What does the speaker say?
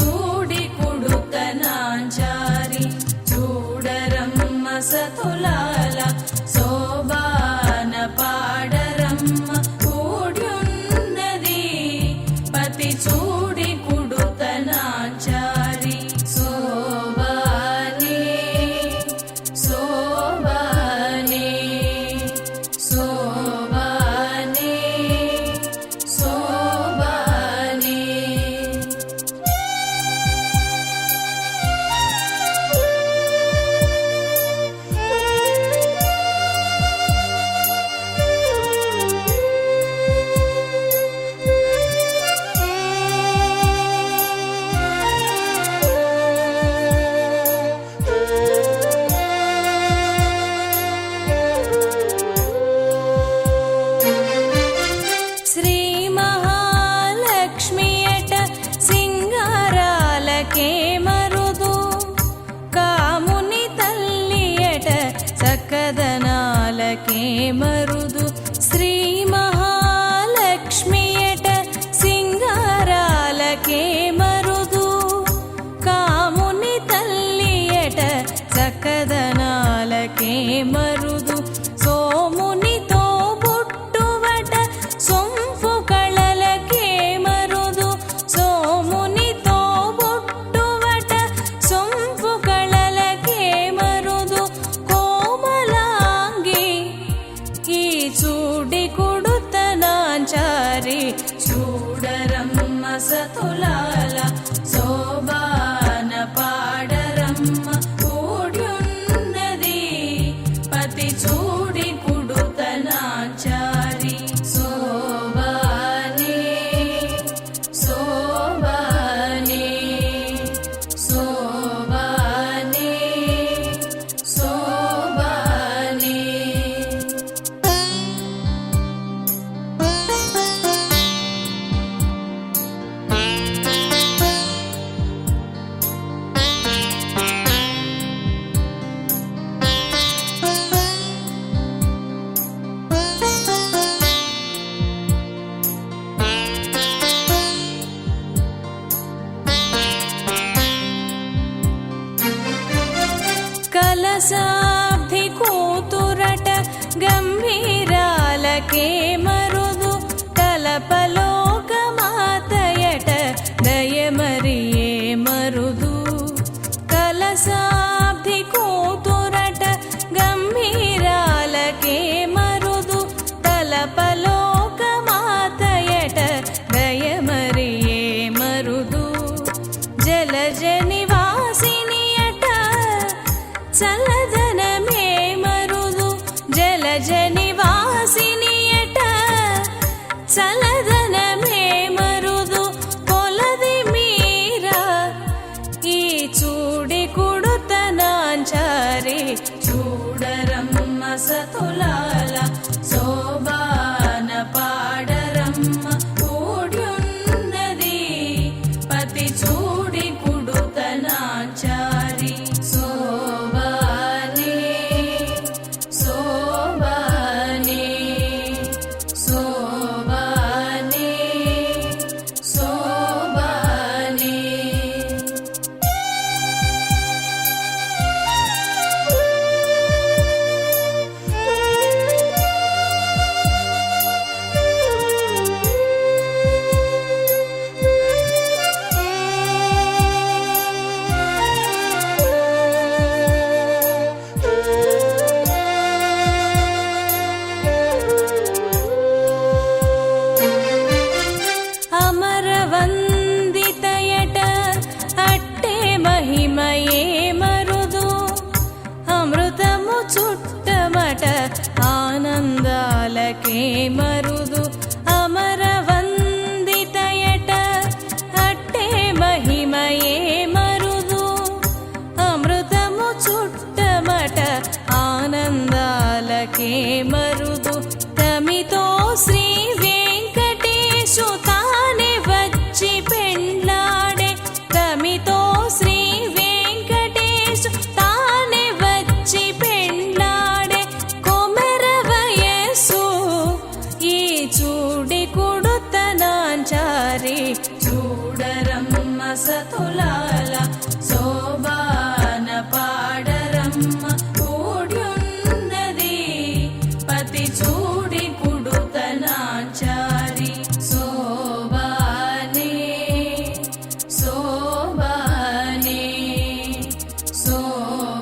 చూడి కొడుకనాచారి చూడరమ్మ సతులాల శోభాన పాడరమ్మ కూడున్నది పతి చూ కదనాలకే మరుదు శ్రీ మహాలక్ష్మియట సింగారాలకే చూడి కొడుతనాచారి చూడరమ్మ సతులాల casa. చల్లదనమే మరుదు జలజ నివాసినియట చల్లదనమే మరుదు కొలది మీర. ఈ చూడి కుడుతనాంచారి చూడరమ్మ సతులా వసతులాల శోభాన పాడరమ్మ కూడున్నది. పతి చూడి కుడుతనాచారి శోభానే శోభానే శోభ